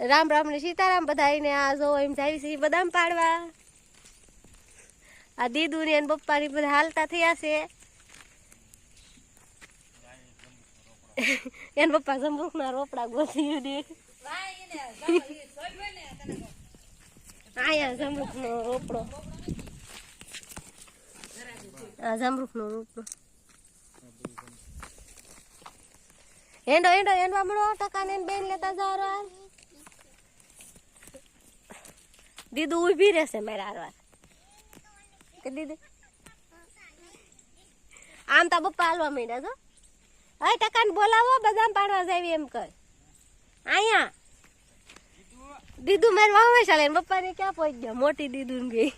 રામ રામ ને સીતારામ બધાઈને આ જો એમ જાય છે બદામ પાડવા. આ દીદુ ને એન પપ્પા ની બધા હાલતા થયા છે. એન પપ્પા જમરૂખ ના રોપડા ગોતી દે. આયા જમરૂખ નો રોપડો. આ જમરૂખ નો રોપડો. એંડો હેંડો, હેંડવા મળો ટકા ને બેન લેતા જાવ દીદુ ઊભી રહેશે મારા હારવાર કે દીદી? આમ તા બપ્પા હાલવા માંડ્યા છો? હવે ટકાને બોલાવો, બદામ પાડવા જાવી એમ કર. અહીંયા. દીદુ મારે વાવે ચાલે પપ્પા ને ક્યાં પહોંચ ગયા? મોટી દીદુ ગઈ.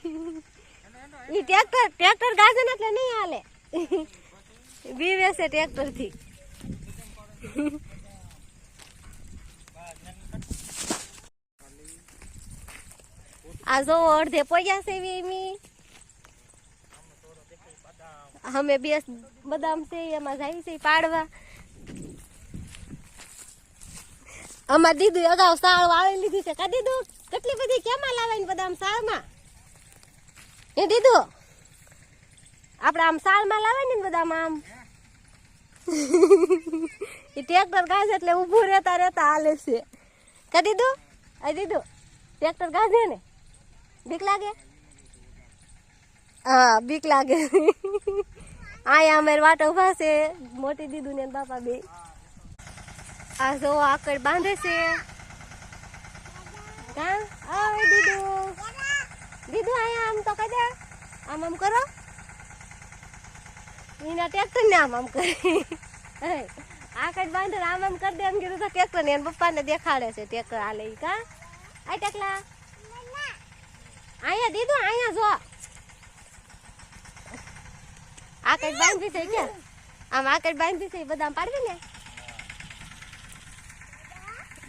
ઈ ટ્રેક્ટર ટ્રેક્ટર ગાજે ને એટલે નહીં હાલે. બી વેસે ટ્રેક્ટરથી આ જો અડધે પોયા છે વીમી અમે બે બદામ છે એમાં જાય છે પાડવા અમાર દીદુ અગાઉ સાળ વાળી લીધી છે કા દીદું કેટલી બધી કેમાં લાવાય બદામ સાળમાં એ દીધું આપણે આમ સાળમાં લાવે ને બદામ આમ એ ટ્રેક્ટર ગાજે એટલે ઊભું રહેતા રહેતા હાલે છે કા દીધું આ દીધું ટ્રેક્ટર ગાજે ને બીક લાગે? હા, બીક લાગે. આયા અમારે વાટ ઊભા છે. મોટી દીદું ને બાપા બે. આ જો આકડ બાંધે છે. આવે દીદુ. દીદુ આયા આમ તો કદા આમ આમ કરો. એના ટ્રેક્ટર ને આમ આમ કરી. આકડ બાંધે આમ આમ કરી દે એમ કીધું તો ટ્રેક્ટર ને પપ્પાને દેખાડે છે. ટ્રેક્ટર આ લઈ કા? આ ટેકલા. અહીંયા દીધું અહીંયા જો. આ કઈ બાંધી છે કે? આમ આ કઈ બાંધી છે બદામ પાડવી ને?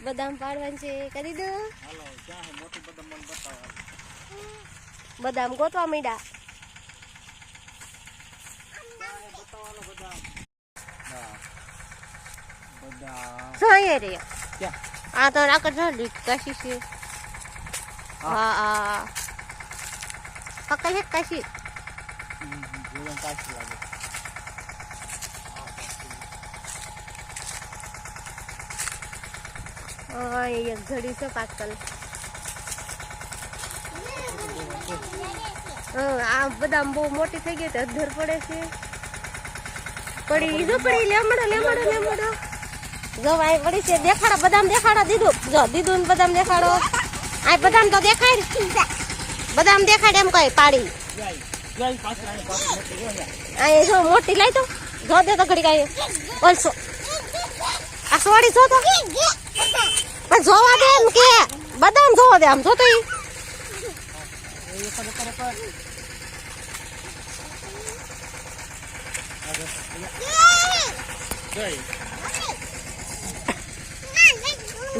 બદામ પાડવાનું છે કરી દો. બદામ ગોતવા રહ્યો. આ તો લીટ કશી છે. હા હા. પકડ એક કશી હા એક ઘડી છે પાકલ આ બદામ બહુ મોટી થઈ ગઈ તો અધર પડે છે પડી જો પડી લેમડો લેમડો લેમડો જો ભાઈ પડી છે દેખાડો બદામ દેખાડો દીધું જો દીધું ને બદામ દેખાડો આ બદામ તો દેખાડ બદામ દેખાડ એમ કઈ પાડી. આ જો મોટી લઈ તો જો દે તો ઘડી કાંઈ ઓલસો. આ સોડી જો તો. પણ જોવા દે એમ કે. બદામ જોવા દે આમ જો તો ઈ.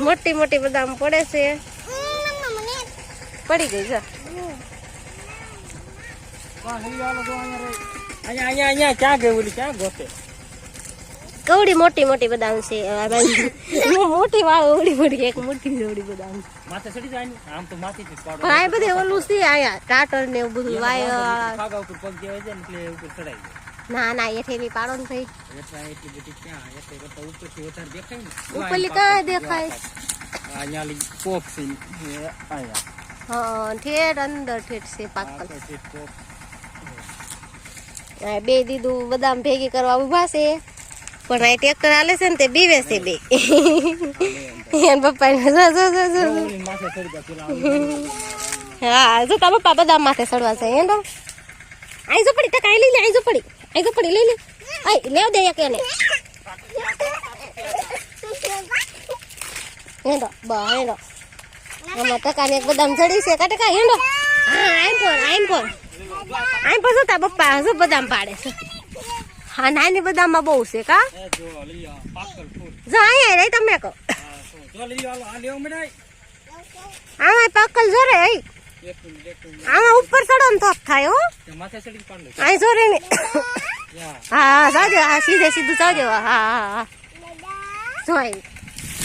મોટી મોટી બદામ પડે છે. પડી ગઈ છે અહીંયા અહીંયા અહીંયા ક્યાં ગઈ ઓલી? ક્યાં ગોતે? કવડી મોટી મોટી બદામ છે મોટી વાળ ઓડી મોટી એક મોટી જોડી બદામ. માથે ચડી જાય ને? આમ તો માથે થી પાડો પણ આ બધે ઓલું છે આયા ટાટર ને એવું બધું વાય ફાગા ઉપર પગ જેવા છે એટલે ઉપર ચડાઈ જાય. ના ના એ થેલી પાડો ને થઈ એટલા એટલી બધી ક્યાં? એટલે કરતા ઉપરથી વધારે દેખાય ને? ઉપરલી કાંઈ દેખાય. અહીંયા લી કોપ છે હા ઠેઠ અંદર ઠેઠ છે પાકલ છે કોપ બે દીધું બદામ ભેગી કરવા ઊભા છે. પણ આ ટ્રેક્ટર હાલે છે ને તે બીવે છે બે. એન પપ્પા હા, જો તા પપ્પા બદામ માથે સડવા છે હેંડો. આઈ જો પડી, ટકા લઈ લે, આઈ જો પડી. આઈ જો પડી, લઈ લે. આઈ, લેવ દે એક એને. હેંડો, બા, હેંડો. આમાં ટકાને એક બદામ ચડી છે. કા ટકા, હેંડો. હા આઈમ પર આઈમ પર આઈમ પર જો તા પપ્પા જો બદામ પાડે છે હા નાની બદામમાં બહુ છે કા એ જો લઈ આ પાકલ ફૂલ જો અહીંયા રહી તમે કહો આ શું જો લઈ આલો આ લેવો મડાય આમાં પાકલ જો રે આઈ એક મિનિટ એક મિનિટ આમાં ઉપર ચડો ને તો થાય હો તે માથે ચડી પાડ લે આઈ જો રે ને યા હા હા જાજો હા સીધે સીધું જાજો હા હા હા જો આવી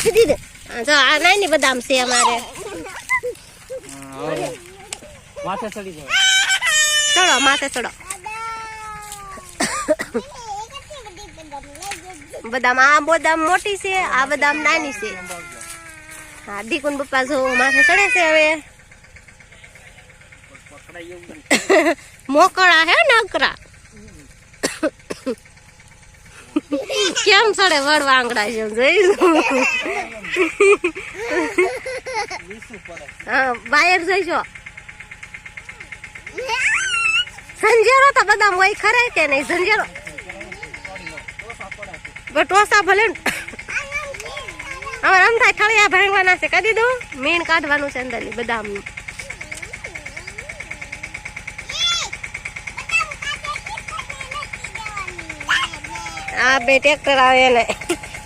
સીધી દે આ જો આ નાની બદામ છે અમારે હા, હવે માથે ચડી જાય ચડો, માથે ચડો. બદામ, આ બદામ મોટી છે, આ બદામ નાની છે. હા, દીકુન પપ્પા જો માથે ચડે છે હવે. મોકળા હે નકરા કેમ ચડે વડવા આંગળા છે? જોઈશું હા, બાયર જોઈશો? સંજેરો તો બધા હોય ખરે કે નહીં? સંજેરો ટોસા ભલે. હવે થાય ખળિયા ભાંગવાના છે. કરી દઉં. મીણ કાઢવાનું છે અંદરની બદામનું. આ બે ટ્રેક્ટર આવે ને.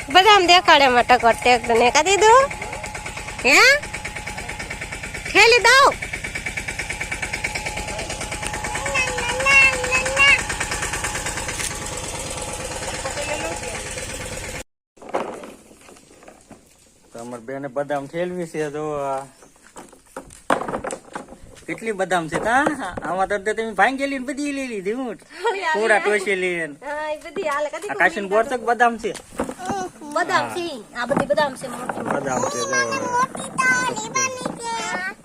બધા આમ દેખાડે એમાં ટકર ટ્રેક્ટર ને કાઢી દઉં. હે? ખેલી દઉં. અમાર બદામ ઠેલવી છે તો કેટલી બદામ છે તા આમાં તો તમે ભાંગેલી ને બધી લઈ લીધી હું. થોડા ટોસેલી ને કાશી બોરચક બદામ છે? બદામ છે આ બધી બદામ છે મોટી બદામ છે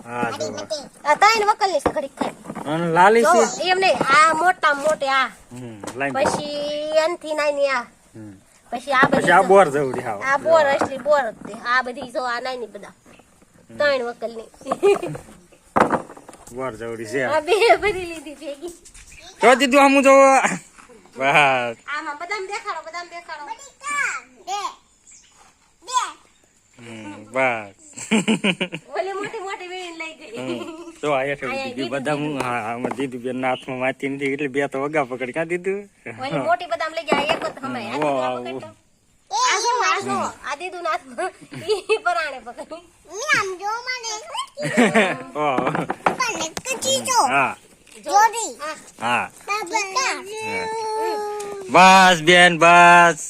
હા જો આ તાઈન વકલ છે ઘડીક ખાય અને લાલી છે? એમ નહીં આ મોટા મોટે આ. પછી એનથી નાની આ. પછી આ બધી આ બોર જવડી હા આ બોર અસલી બોર હતી આ બધી જો આ નાની બધા. ત્રણ વકલની બોર જવડી છે આ બે ભરી લીધી ભેગી. તો દીધું આમ જો વાહ આમાં બદામ દેખાડો બદામ દેખાડો. હમ, બસ. ઓલી મોટી મોટી વેણ લઈ ગઈ. તો આ હેઠે દીધી બદામ હા આમાં દીધું બેન હાથમાં વાંચી નથી એટલે બે તો વગા પકડી. કા દીધું? ઓલી મોટી બદામ લઈ ગયા જ હમે આ દીધું આ વાહ, પકડ તો. આ ઈ આ જો આ દીધું ના હાથમાં ઈ પરાણે પકડી ઓહ. હા. જોડી હા. બસ બેન બસ.